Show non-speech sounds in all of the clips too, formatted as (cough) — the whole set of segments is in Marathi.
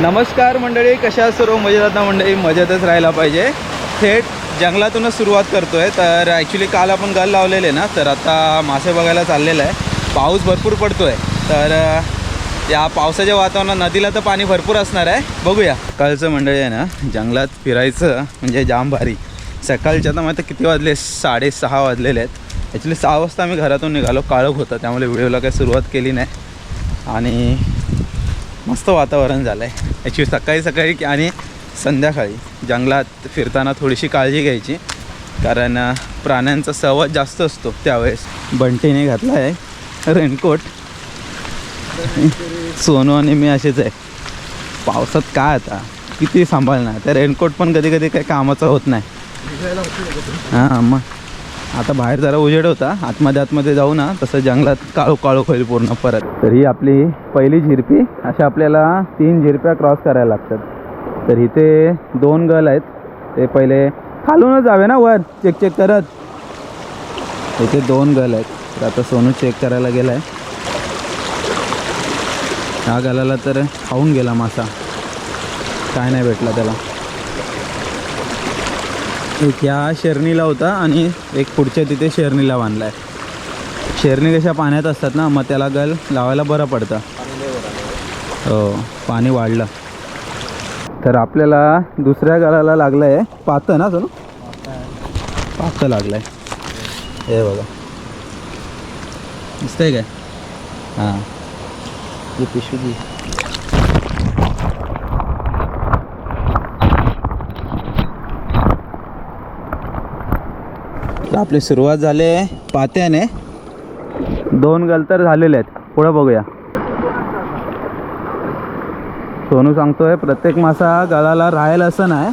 नमस्कार मंडळी कशा सर्व? मजेत मंडळी? मजेतच राहायला पाहिजे. थेट जंगलातूनच सुरुवात करतो आहे तर ॲक्च्युली काल आपण गल लावलेले ना तर आता मासे बघायला चाललेलं आहे. पाऊस भरपूर पडतो आहे तर या पावसाच्या वातावरणात नदीला तर पाणी भरपूर असणार आहे. बघूया. कालचं मंडळी आहे ना जंगलात फिरायचं म्हणजे जाम भारी सकाळच्या तर मात्र किती वाजले? साडेसहा वाजलेले आहेत. ॲक्च्युली सहा वाजता आम्ही घरातून निघालो. काळोख होतं त्यामुळे व्हिडिओला काही सुरुवात केली नाही. आणि मस्त वातावरण झालं आहे ॲक्च्युली सकाळी सकाळी आणि संध्याकाळी जंगलात फिरताना थोडीशी काळजी घ्यायची. कारण प्राण्यांचा सवाद जास्त असतो त्यावेळेस. बंटीने घातला आहे रेनकोट. सोनू आणि मी असेच आहे. पावसात काय आता? किती सांभाळणार? त्या रेनकोट पण कधी कधी काही कामाचं होत नाही. हां मग. आता बाहेर जरा उजेड होता. आतमध्ये आतमध्ये जाऊ ना. तसं जंगलात काळोख काळोख होईल पूर्ण परत. तर ही आपली पहिली झिरपी. अशा आपल्याला तीन झिरप्या क्रॉस करायला लागतात. तर इथे दोन गल आहेत. ते पहिले खालूनच जावे ना वर? चेक चेक करत. इथे दोन गल आहेत. तर आता सोनू चेक करायला गेला आहे ह्या गलाला तर खाऊन गेला मासा. काय नाही भेटला त्याला. एक ह्या शेरणीला होता आणि एक पुढच्या तिथे शेरणीला बांधला आहे शेरणी कशा पाण्यात असतात ना मग त्याला गल लावायला बरं पडतं. हो पाणी वाढलं. तर आपल्याला दुसऱ्या गलाला लागलं आहे पातं ना सोनू? पातं लागलं आहे हे बघा. दिसतंय काय? हां. ही पिशवी तर आपली सुरुवात झाली आहे पात्याने. दोन गल तर झालेले आहेत. पुढं बघूया. सोनू सांगतोय प्रत्येक मासा गळाला राहील असं नाही.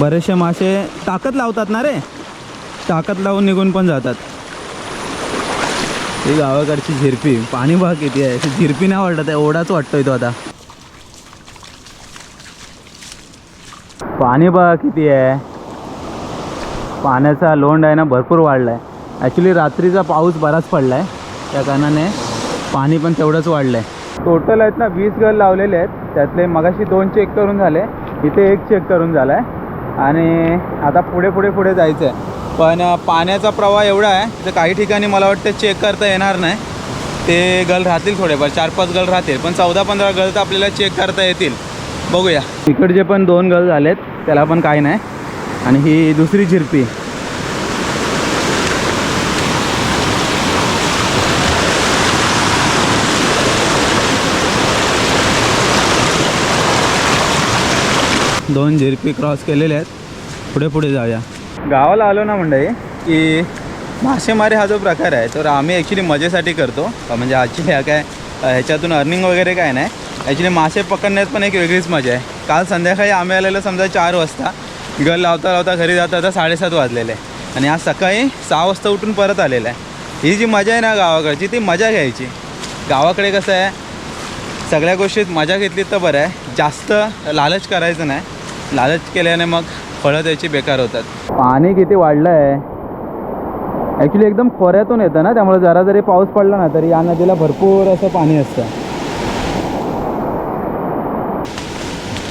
बरेचसे मासे ताकद लावतात ना रे? ताकद लावून निघून पण जातात. ही गावाकडची झिरपी पाणी बघा किती आहे. झिरपी नाही वाटत आहे. ओढाच वाटतोय तो आता. पाणी बघा किती आहे. पाण्याचा लोंड आहे ना भरपूर वाढला आहे ॲक्च्युली रात्रीचा पाऊस बराच पडला आहे त्या कारणाने पाणी पण तेवढंच वाढलं आहे टोटल आहेत ना वीस गल लावलेले आहेत. त्यातले मगाशी दोन चेक करून झाले. इथे एक चेक करून झाला आहे आणि आता पुढे पुढे पुढे जायचं आहे पण पाण्याचा प्रवाह एवढा आहे तर काही ठिकाणी मला वाटतं चेक करता येणार नाही. ते गल राहतील थोडेफार. चार पाच गल राहतील. पण चौदा पंधरा गल तर आपल्याला चेक करता येतील. बघूया. इकडचे पण दोन गल झालेत. त्याला पण काही नाही. आणि ही दुसरी झिरपी. दोन झिरपी क्रॉस केलेले आहेत. पुढे पुढे जाऊया. गावाला आलो ना मंडळी की मासेमारी हा जो प्रकार आहे तर आम्ही ॲक्च्युली मजेसाठी करतो. म्हणजे ॲक्च्युली हा काय ह्याच्यातून अर्निंग वगैरे काय नाही. ॲक्च्युली मासे पकडण्यात पण एक वेगळीच मजा आहे. काल संध्याकाळी आम्ही आलेलो समजा चार वाजता. गल लावता लावता घरी जाता आता साडेसात वाजलेले. आहे आणि आज सकाळी सहा वाजता उठून परत आलेलं आहे. ही जी मजा आहे ना गावाकडची ती मजा घ्यायची. गावाकडे कसं आहे सगळ्या गोष्टीत मजा घेतली तर बरं आहे. जास्त लालच करायचं नाही. लालच केल्याने मग फळं त्याची बेकार होतात. पाणी किती वाढलं आहे ॲक्च्युली एकदम खोऱ्यातून येतं ना त्यामुळे जरा जरी पाऊस पडला ना तरी या नदीला भरपूर असं पाणी असतं.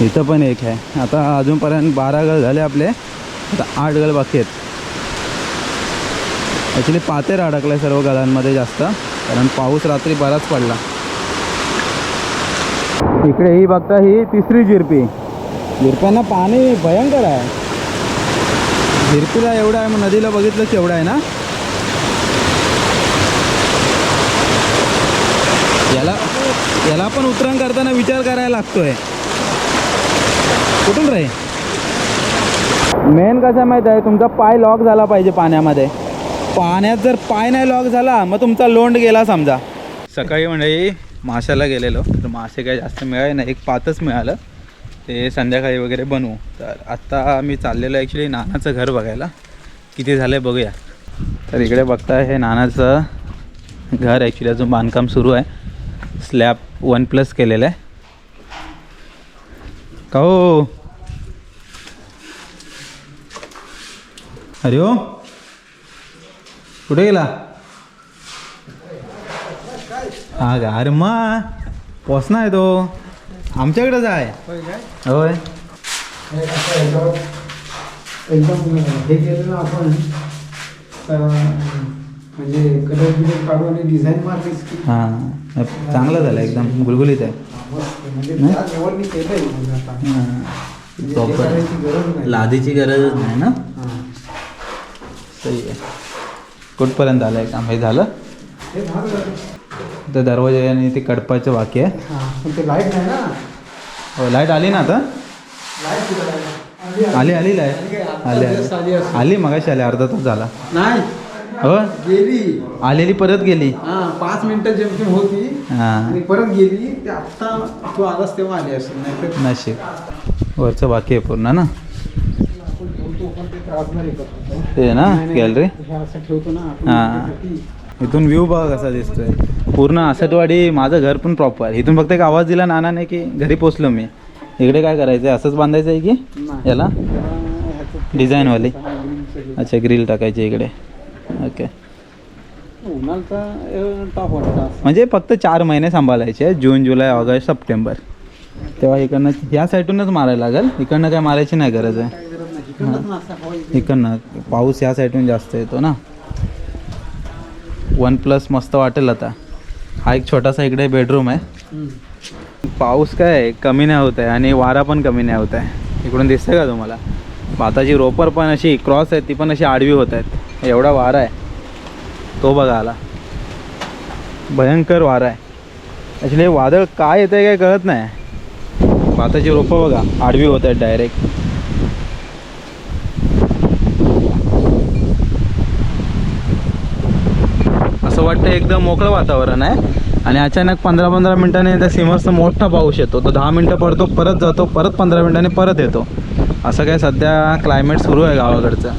इथं पण एक आहे. आता अजूनपर्यंत बारा गल झाले आपले आता आठ गल बाकी आहेत. ॲक्च्युली पातेर अडकलं सर्व गळांमध्ये जास्त कारण पाऊस रात्री बराच पडला. इकडे ही बघता ही तिसरी जिरपी झिरप्यांना पाणी भयंकर आहे. झिरपीला एवढं आहे मग नदीला बघितलं एवढं आहे ना? याला याला पण उतरण करताना विचार करायला लागतोय. कुठून रे? मेन कसं माहीत आहे तुमचा पाय लॉक झाला पाहिजे पाण्यामध्ये. पाण्यात जर पाय नाही लॉक झाला मग तुमचा लोंड गेला समजा. सकाळी म्हणजे माशाला गेलेलो तर मासे काही जास्त मिळाले नाही एक पातच मिळालं. ते संध्याकाळी वगैरे बनवू. तर आत्ता मी चाललेलो ॲक्च्युली नानाचं घर बघायला. किती झालं आहे बघूया. तर इकडे बघताय हे नानाचं घर ॲक्च्युली अजून बांधकाम सुरू आहे. स्लॅब वन प्लस केलेलं आहे. का हो? अरे हो. कुठे गेला? हा का अरे मा पोचना आहे तो. आमच्याकडेच आहे. होय एकदम हे केलं ना आपण तर म्हणजे कलर बिलर आणि डिझाईन मारलीस की? हां. चांगलं झालं एकदम गुलगुलीत आहे. म्हणजे म्हणजे लादीची गरजच नाही ना. सही आहे. कुठपर्यंत आलं आहे काम? हे झालं? तर दरवाजा आणि ते कडपाचं बाकी आहे. पण ते लाइट नाही ना. हो लाइट आली ना आता? लाइट कुठं आहे? आली आली. आली लाइट आली आली आली. मगाशी आली. अर्धा तास झाला. नाही. हो? गेली. आलेली परत गेली. हा पाच मिनिटं जेमतेम होती. हां. आणि परत गेली. ते आत्ता तू आलास तेव्हा आली असेल नाही तर नशीब वरचं बाकी आहे पूर्ण ना? आपण ठेवतो पण ते ना नाही, नाही, गॅलरी हे असं ठेवतो ना आपण हां. त्यासाठी. इथून व्ह्यू बघा कसा दिसतोय. पूर्ण आसटवाडी माझं घर पण प्रॉपर इथून फक्त एक आवाज दिला नानाने की घरी पोचलो मी. इकडे काय करायचं आहे असंच बांधायचं आहे की? नाही. याला? जरा ह्याचं- Design वाली? green चं. अच्छा ग्रिल टाकायची इकडे. ओके म्हणजे फक्त चार महिने सांभाळायचे. जून जुलै ऑगस्ट सप्टेंबर. तेव्हा इकडनं ह्या साईडूनच मारायला लागेल. इकडनं काय मारायची नाही गरज आहे. नाही. इकडनं. पाऊस ह्या साईडून जास्त येतो ना. वन प्लस मस्त वाटेल आता. हा एक छोटासा इकडे बेडरूम आहे. पाऊस काय कमी नाही होत आहे आणि वारा पण कमी नाही होत आहे. इकडून दिसतंय का तुम्हाला? भाताची रोपर पण अशी क्रॉस आहे ती पण अशी आडवी होत आहेत. एवढा वारा आहे. तो बघा आला. भयंकर वारा आहे. ॲक्च्युली वादळ काय येतं आहे काय कळत नाही. भाताची रोपं बघा आडवी होत आहेत डायरेक्ट असं वाटतं एकदम मोकळं वातावरण आहे. आणि अचानक पंधरा पंधरा मिनिटांनी त्या सिमर्सचा मोठा पाऊस येतो. तो दहा मिनटं पडतो परत जातो परत पंधरा मिनिटांनी परत येतो. असं काय सध्या क्लायमेट सुरू आहे गावाकडचं.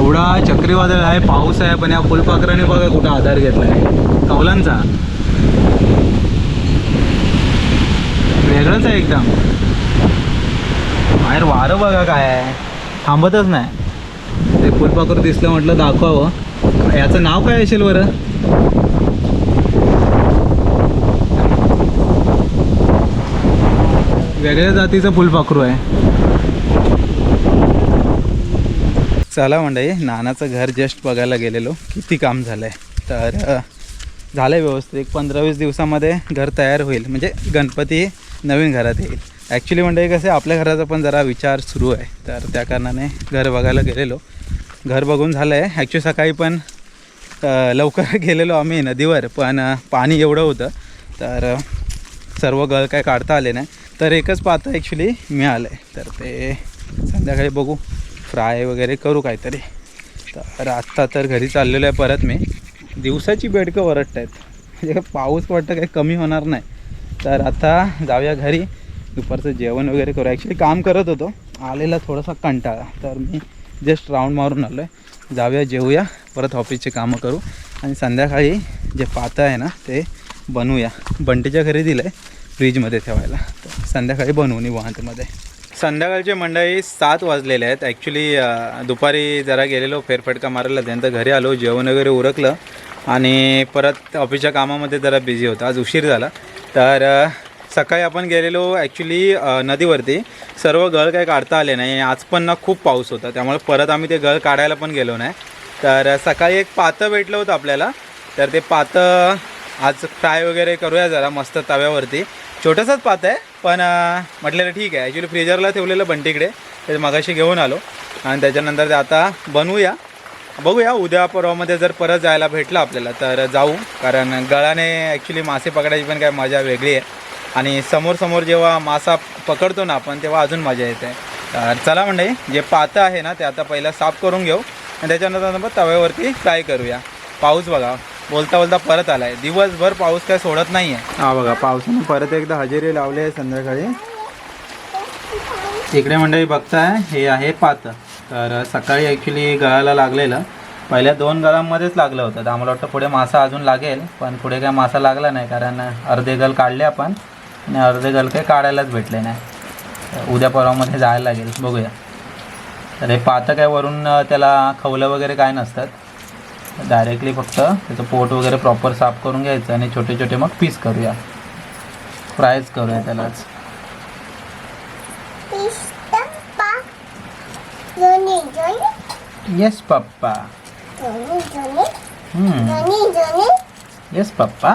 एवढा चक्रीवादळ आहे पाऊस आहे पण या फुलपाखराने बघा कुठं आधार घेतला आहे कौलांचा. वेगळंच आहे एकदम. बाहेर वारं बघा काय आहे. थांबतच नाही. ते फुलपाखरू दिसलं म्हटलं दाखवावं. याचं नाव काय असेल बरं? वेगळ्या जातीचं फुलपाखरू आहे. चला मंडळी नानाचं घर जस्ट बघायला गेलेलो. किती काम झालं आहे तर झालं आहे व्यवस्थित. एक पंधरा वीस दिवसामध्ये घर तयार होईल. म्हणजे गणपती नवीन घरात येईल. ॲक्च्युली मंडळी कसं आहे, आपल्या घराचा पण जरा विचार सुरू आहे. तर त्या कारणाने घर बघायला गेलेलो. घर बघून झालं आहे ॲक्च्युली सकाळी पण लवकर (laughs) गेलेलो आम्ही नदीवर. पण पाणी एवढं होतं. तर सर्व गळ काय काढता आले नाही. तर एकच पात्र ॲक्च्युली मिळालं आहे तर ते संध्याकाळी बघू. फ्राय वगैरे करू काहीतरी. तर आत्ता तर घरी चाललेलो आहे परत मी. दिवसाची बेडकं वरटत आहेत म्हणजे पाऊस वाटतं काही कमी होणार नाही. तर आता जाऊया घरी. दुपारचं जेवण वगैरे करू. ॲक्च्युली काम करत होतो. आलेला थोडासा कंटाळा. तर मी जस्ट राऊंड मारून आलो आहे जाऊया. जेवूया परत ऑफिसचे कामं करू. आणि संध्याकाळी जे पातं आहे ना ते बनवूया. बंटीच्या घरी दिलं आहे फ्रीजमध्ये ठेवायला. तर संध्याकाळी बनवू निवांतमध्ये. संध्याकाळचे मंडळी सात वाजलेले आहेत. ॲक्च्युली दुपारी जरा गेलेलो फेरफटका मारायला त्यानंतर घरी आलो जेवण वगैरे उरकलं आणि परत ऑफिसच्या कामामध्ये जरा बिझी होता. आज उशीर झाला. तर सकाळी आपण गेलेलो ॲक्च्युली नदीवरती. सर्व गळ काही काढता आले नाही. आज पण ना खूप पाऊस होता. त्यामुळे परत आम्ही ते गळ काढायला पण गेलो नाही. तर सकाळी एक पातं भेटलं होतं आपल्याला. तर ते पातं आज फ्राय वगैरे करूया जरा मस्त तव्यावरती. छोटंसंच पात आहे. पण म्हटलेलं ठीक आहे. ॲक्च्युली फ्रीजरला ठेवलेलं बंटीकडे ते मगाशी घेऊन आलो. आणि त्याच्यानंतर ते आता बनवूया. बघूया उद्या परवामध्ये जर परत जायला भेटलं आपल्याला तर जाऊ. कारण गळाने ॲक्च्युली मासे पकडायची पण काय मजा वेगळी आहे. आणि समोर समोर जेव्हा मासा पकडतो ना आपण तेव्हा अजून मजा येते. तर चला म्हणजे जे पातं आहे ना ते आता पहिलं साफ करून घेऊ. आणि त्याच्यानंतर मग तव्यावरती फ्राय करूया. पाऊस बघा. बोलता बोलता परत आलाय. दिवसभर पाऊस काय सोडत नाहीये. हा बघा पावसाने परत एकदा हजेरी लावली आहे संध्याकाळी. इकडे मंडळी बघताय हे आहे पात. तर सकाळी ॲक्च्युली गळाला लागलेलं. पहिल्या दोन गळांमध्येच लागलं होतं. तर आम्हाला वाटतं पुढे मासा अजून लागेल पण पुढे काय मासा लागला नाही कारण अर्धे गल काढले आपण. आणि अर्धे गल काही काढायलाच भेटले नाही. उद्या परवामध्ये जायला लागेल. बघूया. तर हे पातं काय वरून त्याला खवलं वगैरे काय नसतात. डायरेक्टली फक्त त्याचं पोट वगैरे प्रॉपर साफ करून घ्यायचं आणि छोटे छोटे मग पीस करूया. फ्रायच करूया त्यालाच. Yes papa. Yes papa.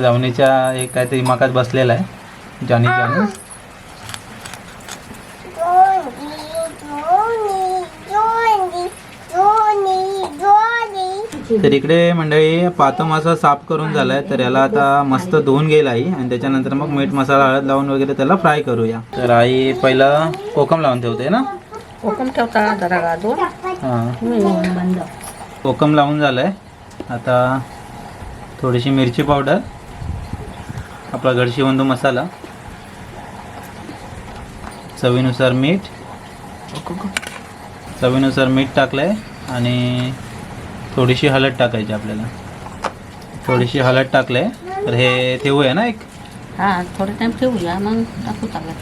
जवणीच्या एक काहीतरी मकात बसलेला आहे. Johnny Johnny. तर इकडे मंडळी पातं मासा साफ करून झालाय तर याला आता मस्त धुवून घेईल आई आणि त्याच्यानंतर मग मीठ मसाला हळद लावून वगैरे त्याला फ्राय करूया. तर आई पहिलं कोकम लावून ठेवते ना? कोकम ठेवता जरा गाजून. हां. बंद कोकम लावून झालंय. आता थोडीशी मिरची पावडर आपला गडशिवंदू मसाला चवीनुसार मीठ चवीनुसार मीठ टाकलंय आणि थोडीशी हळद टाकायची आपल्याला. थोडीशी हळद टाकलंय. तर हे ठेवूया ना एक? हा थोडं टाइम ठेवूया मग टाकू त्याला.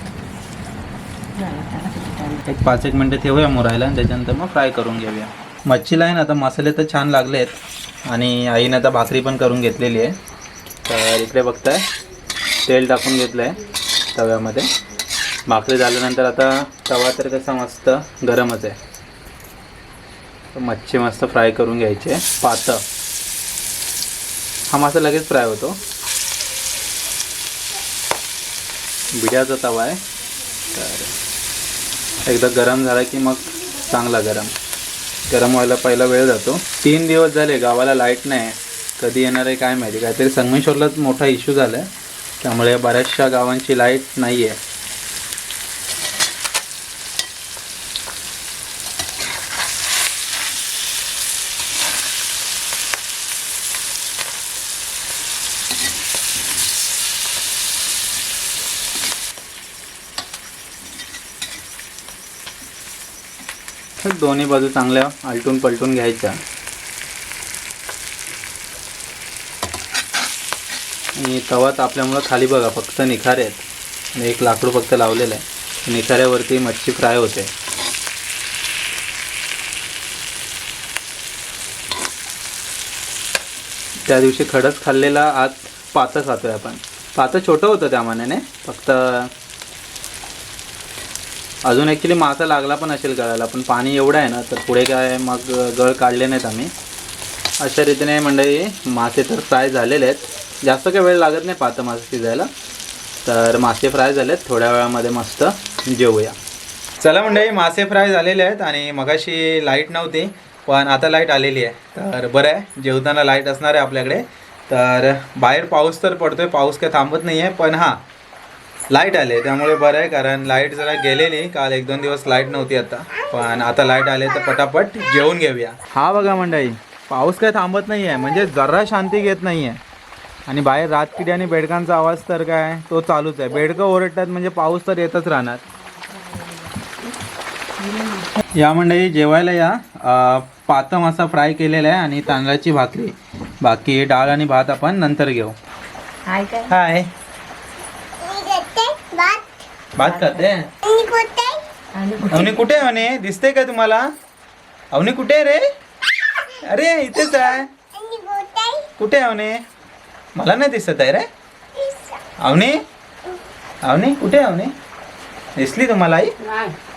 एक पाच एक मिनटं ठेवूया मुरायला आणि त्याच्यानंतर मग फ्राय करून घेऊया. मच्छीला आहे ना आता मसाले तर छान लागलेत. आणि आईने आता भाकरी पण करून घेतलेली आहे. तर इकडे बघताय तेल टाकून घेतलं आहे तव्यामध्ये. भाकरी झाल्यानंतर आता तवा तर कसा मस्त गरमच आहे. तर मच्छी मस्त फ्राय करून घ्यायचे. पातळ. पातं हा मासा लगेच फ्राय होतो. बिड्याचा तवा आहे. तर एकदा गरम झाला की मग चांगला गरम. गरम व्हायला पहिला वेळ जातो. तीन दिवस झाले गावाला लाइट नाही. कधी येणार आहे काय माहिती. काहीतरी संगमेश्वरलाच मोठा इश्यू झाला आहे त्यामुळे बऱ्याचशा गावांची लाइट नाही आहे दोन्ही बाजू चांगल्या आलटून पलटून घ्यायच्या. आणि तवा तापल्यामुळं खाली बघा फक्त निखारे आहेत. एक लाकूड फक्त लावलेलं आहे. निखाऱ्यावरती मच्छी फ्राय होते. त्या दिवशी खडस खाल्लेला आज पातं खातोय आपण. पातं छोटं होतं त्या मानाने. फक्त अजून ॲक्च्युली मासा लागला पण असेल गळाला पण पाणी एवढं आहे ना तर पुढे काय मग गळ काढले नाहीत आम्ही. अशा रीतीने मंडळी मासे तर फ्राय झालेले आहेत. जास्त काही वेळ लागत नाही पातं मासे शिजायला. तर मासे फ्राय झालेत थोड्या वेळामध्ये मस्त जेवूया. चला मंडळी मासे फ्राय झालेले आहेत आणि मगाशी लाइट नव्हती पण आता लाइट आलेली आहे. तर बरं आहे जेवताना लाइट असणार आहे आपल्याकडे. तर बाहेर पाऊस तर पडतोय पाऊस काय थांबत नाही आहे पण हां लाइट आले त्यामुळे बरं आहे कारण लाइट जरा गेलेली काल एक दोन दिवस लाइट नव्हती आता. पण आता लाइट आले तर पटापट जेवून घेऊया. हा बघा मंडळी पाऊस काय थांबत नाही आहे म्हणजे जरा शांती घेत नाही आहे. आणि बाहेर रातकिडी आणि बेडकांचा आवाज तर काय तो चालूच आहे. बेडकं ओरडतात म्हणजे पाऊस तर येतच राहणार. या मंडळी जेवायला या. अं, पातं मासा फ्राय केलेला आहे आणि तांदळाची भाकरी. बाकी डाळ आणि भात आपण नंतर घेऊ. हाय काय? हाय. भात खाते अवनी कुठे? आहे म्हणे? दिसते का तुम्हाला? अवनी कुठे आहे रे? अरे इथेच आहे. कुठे? आहे अवनी? मला नाही दिसत आहे रे. अवनी? अवनी कुठे आहे अवनी? दिसली तुम्हाला आई?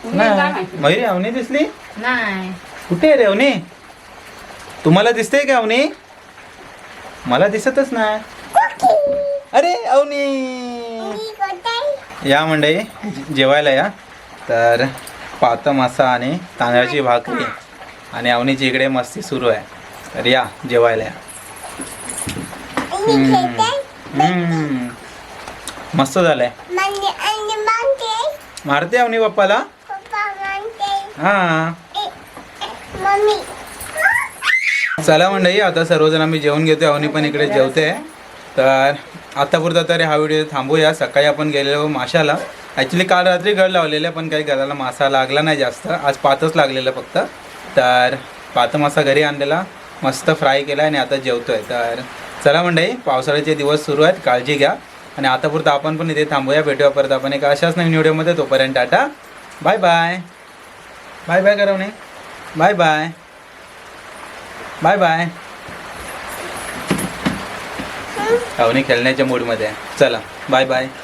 नाही? मयुरी अवनी दिसली? नाही. कुठे आहे रे अवनी? तुम्हाला दिसते का अवनी? मला दिसतच नाही. अरे अवनी! या मंडळी जेवायला या. तर पातं मासा आणि तांदळाची भाकरी आणि अवनीची इकडे मस्ती सुरू आहे. तर या जेवायला या. मस्त झालंय. मारते अवनी मानते हा. चला मंडळी आता सर्वजण आम्ही जेवण घेतो अवनी पण इकडे जेवते. तर आतापुरता तरी हा व्हिडिओ थांबूया. सकाळी आपण गेलेलो माशाला. ॲक्च्युली काल रात्री गड लावलेलं पण काही घराला मासा लागला नाही जास्त. आज पातच लागलेलं फक्त. तर पात मासा घरी आणलेला. मस्त फ्राय केला आणि आता जेवतोय. तर चला मंडळी पावसाळ्याचे दिवस सुरू आहेत. काळजी घ्या. आणि आतापुरतं आपण पण इथे थांबूया. भेटूया परत आपण एका अशाच नवीन व्हिडिओमध्ये तोपर्यंत tata. Bye bye bye bye करवणे. Bye bye bye bye Avani खेळण्याच्या मूडमध्ये आहे. चला बाय बाय